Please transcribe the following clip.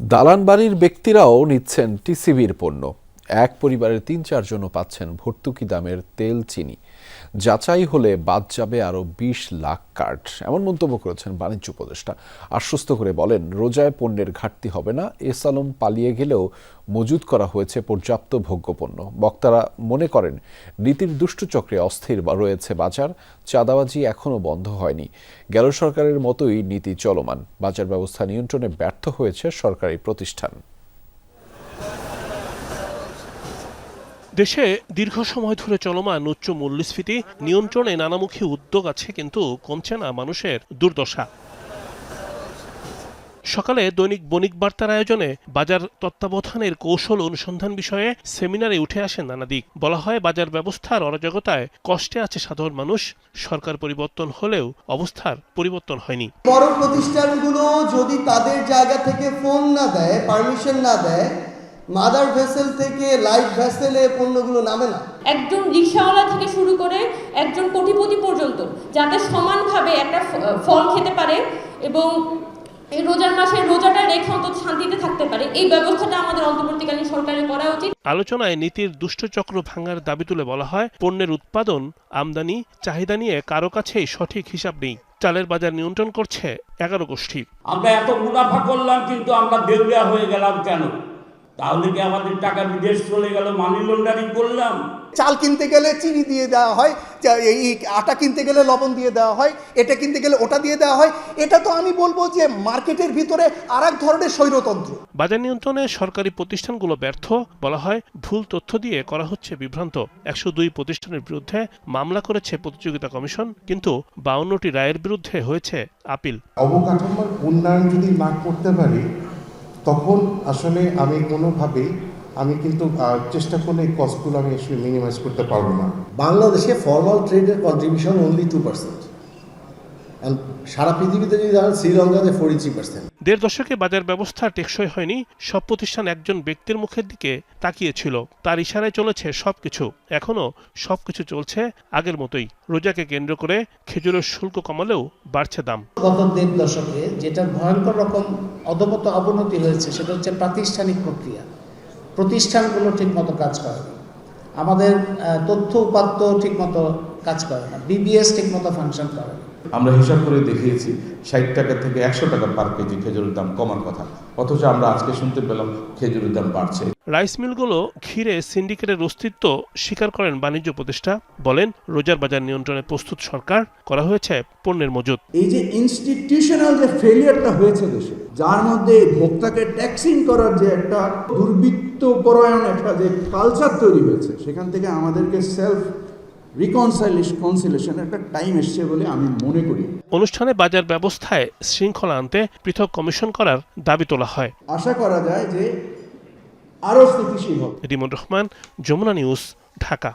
দালান বাড়ির ব্যক্তিরাও নিচ্ছেন টিসিবির পণ্য। এক পরিবারের তিন চারজনও পাচ্ছেন ভর্তুকি দামের তেল চিনি। যাচাই হলে বাদ যাবে আরও বিশ লাখ কার্ড। এমন মন্তব্য করেছেন বাণিজ্য উপদেষ্টা। আশ্বস্ত করে বলেন, রোজায় পণ্যের ঘাটতি হবে না এস আলম পালিয়ে গেলেও মজুত করা হয়েছে পর্যাপ্ত ভোগ্যপণ্য। বক্তারা মনে করেন, নীতির দুষ্টচক্রে অস্থির রয়েছে বাজার, চাঁদাবাজি এখনও বন্ধ হয়নি। গেল সরকারের মতোই নীতি চলমান। বাজার ব্যবস্থা নিয়ন্ত্রণে ব্যর্থ হয়েছে সরকারি প্রতিষ্ঠান। দেশে দীর্ঘ সময় ধরে চলমান উচ্চ মূল্যস্ফীতি নিয়ন্ত্রণে নানামুখী উদ্যোগ আছে কিন্তু কমছে না মানুষের দুর্দশা। সকালে দৈনিক বণিক বার্তার আয়োজনে বাজার তত্ত্বাবধানের কৌশল অনুসন্ধান বিষয়ে সেমিনারে উঠে আসেন নানা দিক। বলা হয়, বাজার ব্যবস্থার অরাজকতায় কষ্টে আছে সাধারণ মানুষ, সরকার পরিবর্তন হলেও অবস্থার পরিবর্তন হয়নি। বড় প্রতিষ্ঠানগুলো যদি তাদের জায়গা থেকে ফোন না দেয়, পারমিশন না দেয় মাদার ভেসেল থেকে লাইট ভেসেলে পণ্যগুলো নামে না। একজন রিক্সাওয়ালা থেকে শুরু করে একজন কোটিপতি পর্যন্ত যাতে সমানভাবে একটা ফল খেতে পারে এবং এই রোজার মাসে রোজাটা রেখে অন্তত শান্তিতে থাকতে পারে এই ব্যবস্থাটা আমাদের অন্তর্বর্তীকালীন সরকারের করা উচিত। আলোচনায় নীতির দুষ্টচক্র ভাঙার দাবি তুলে বলা হয় পণ্যের উৎপাদন আমদানি চাহিদা নিয়ে কারও কাছেই সঠিক হিসাব নেই। চালের বাজার নিয়ন্ত্রণ করছে এগারো গোষ্ঠী। আমরা এত মুনাফা করলাম কিন্তু আমরা দেউলিয়া হয়ে গেলাম কেন? তাহলে কি আমাদের টাকা বিদেশ চলে গেল? মানি লন্ডারিং করলাম। চাল কিনতে গেলে চিনি দিয়ে দেওয়া হয় এই আটা কিনতে গেলে লবণ দিয়ে দেওয়া হয় এটা কিনতে গেলে ওটা দিয়ে দেওয়া হয়। এটা তো আমি বলব যে মার্কেটের ভিতরে আর এক ধরনের স্বৈরতন্ত্র। বাজার নিয়ন্ত্রণে সরকারি প্রতিষ্ঠানগুলো ব্যর্থ বলা হয় ভুল তথ্য দিয়ে করা হচ্ছে বিভ্রান্ত। একশো দুই প্রতিষ্ঠানের বিরুদ্ধে মামলা করেছে প্রতিযোগিতা কমিশন কিন্তু বাউন্নটি রায়ের বিরুদ্ধে হয়েছে আপিল। অবকাঠামোর উন্নয়ন যদি না করতে পারি তখন আসলে আমি কোনোভাবেই, আমি কিন্তু চেষ্টা করলে এই কস্টগুলো আমি আসলে মিনিমাইজ করতে পারব না। বাংলাদেশে ফর্মাল ট্রেডের কন্ট্রিবিউশন অনলি টু পার্সেন্ট সারা পৃথিবীতে যদি ধরেন শ্রীলঙ্কাতে ফোর্টি থ্রি পার্সেন্ট দেড় দশকে বাজার ব্যবস্থা টেকসই হয়নি সব প্রতিষ্ঠান একজন ব্যক্তির মুখের দিকে তাকিয়েছিল তার ইশারায় চলেছে সবকিছু। এখনও সবকিছু চলছে আগের মতোই। রোজাকে কেন্দ্র করে খেজুরের শুল্ক কমালেও বাড়ছে দাম। গত দেড় দশকে যেটা ভয়ঙ্কর রকম অধপত অবনতি হয়েছে সেটা হচ্ছে প্রাতিষ্ঠানিক প্রক্রিয়া। প্রতিষ্ঠানগুলো ঠিকমতো কাজ করে আমাদের তথ্য উপাত্ত ঠিকমতো কাজ করে না। বিবিএস ঠিকমতো ফাংশন করে না। আমরা হিসাব করে দেখিয়েছি ষাট টাকা থেকে একশো টাকা পার কেজি খেজুরের দাম কমার কথা। অথচ আমরা আজকে শুনতে পেলাম খেজুরের দাম বাড়ছে। রাইস মিলগুলো ঘিরে সিন্ডিকেটের অস্তিত্ব স্বীকার করেন বাণিজ্য উপদেষ্টা। বলেন রোজার বাজার নিয়ন্ত্রণে প্রস্তুত সরকার করা হয়েছে পণ্যের মজুত এই যে ইনস্টিটিউশনাল যে ফেলিয়ারটা হয়েছে দেশে যার মধ্যে ভোক্তাকে ট্যাক্সিং করার যে একটা দুর্বৃত্ত পরায়ণ একটা যে কালচার তৈরি হয়েছে সেখান থেকে আমাদেরকে সেলফ রিকনসাইলেশন একটা টাইম এসছে বলে আমি মনে করি। অনুষ্ঠানে বাজার ব্যবস্থায় শৃঙ্খলা আনতে পৃথক কমিশন করার দাবি তোলা হয়। আশা করা যায় যে আরও স্থিতিশীল হবে। রিমন রহমান যমুনা নিউজ ঢাকা।